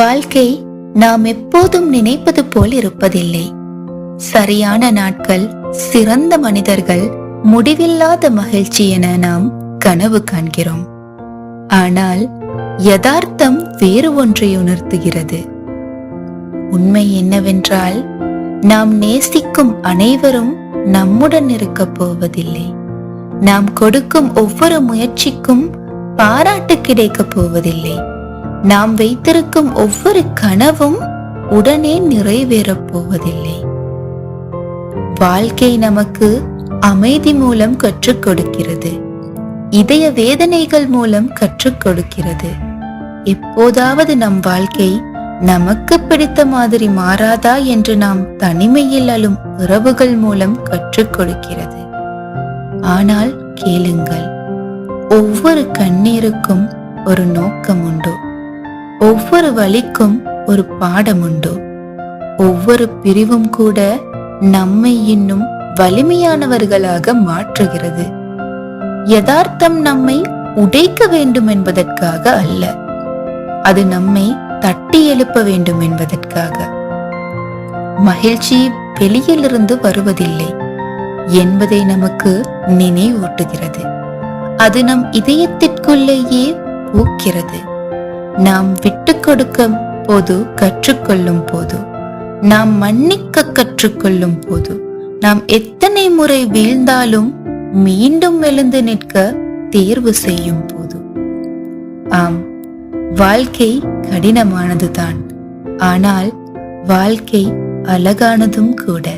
வாழ்க்கை நாம் எப்போதும் நினைப்பது போல் இருப்பதில்லை. சரியான நாட்கள் சிறந்த மனிதர்கள் முடிவில்லாத மகிழ்ச்சி என நாம் கனவு காண்கிறோம். ஆனால் யதார்த்தம் வேறு ஒன்றை உணர்த்துகிறது. உண்மை என்னவென்றால் நாம் நேசிக்கும் அனைவரும் நம்முடன் இருக்கப் போவதில்லை. நாம் கொடுக்கும் ஒவ்வொரு முயற்சிக்கும் பாராட்டு கிடைக்கப் போவதில்லை. நாம் வைத்திருக்கும் ஒவ்வொரு கனவும் உடனே நிறைவேறப் போவதில்லை. வாழ்க்கை நமக்கு அமைதி மூலம் கற்றுக் கொடுக்கிறது. இதய வேதனைகள் மூலம் கற்றுக் கொடுக்கிறது. எப்போதாவது நம் வாழ்க்கை நமக்கு பிடித்த மாதிரி மாறாதா என்று நாம் தனிமையில் அழும் உறவுகள் மூலம் கற்றுக் கொடுக்கிறது. ஆனால் கேளுங்கள் ஒவ்வொரு கண்ணீருக்கும் ஒரு நோக்கம் உண்டு. ஒவ்வொரு வழிக்கும் ஒரு பாடம் உண்டு ஒவ்வொரு பிரிவும் கூட நம்மை இன்னும் வலிமையானவர்களாக மாற்றுகிறது. யதார்த்தம் நம்மை உடைக்க வேண்டும் என்பதற்காக அல்ல. அது நம்மை தட்டி எழுப்ப வேண்டும் என்பதற்காக. மகிழ்ச்சி வெளியிலிருந்து வருவதில்லை. என்பதை நமக்கு நினைவூட்டுகிறது. அது நம் இதயத்திற்குள்ளேயே பூக்கிறது. நாம் விட்டு கொடுக்க போது கற்றுக்கொள்ளும் போது நாம் மன்னிக்க கற்றுக்கொள்ளும் போது நாம் எத்தனை முறை வீழ்ந்தாலும் மீண்டும் எழுந்து நிற்க தேர்வு செய்யும் போது. ஆம் வாழ்க்கை கடினமானதுதான். ஆனால் வாழ்க்கை அழகானதும் கூட.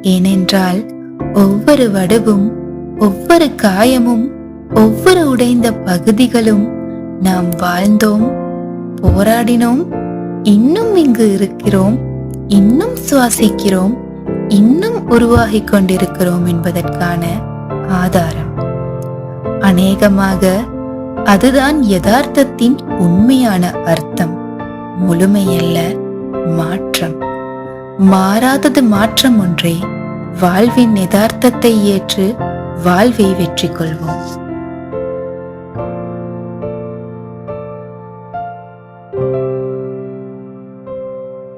ஏனென்றால் ஒவ்வொரு வடுவும் ஒவ்வொரு காயமும் ஒவ்வொரு உடைந்த பகுதிகளும் நாம் வாழ்ந்தோம் போராடினோம் இன்னும் இங்கு இருக்கிறோம் இன்னும் சுவாசிக்கிறோம் இன்னும் உருவாகிக் கொண்டிருக்கிறோம் என்பதற்கான ஆதாரம். அநேகமாக அதுதான் யதார்த்தத்தின் உண்மையான அர்த்தம் முழுமையல்ல மாற்றம். மாறாதது மாற்றம் ஒன்றே வாழ்வின் யதார்த்தத்தை ஏற்று வாழ்வை வெற்றி கொள்வோம்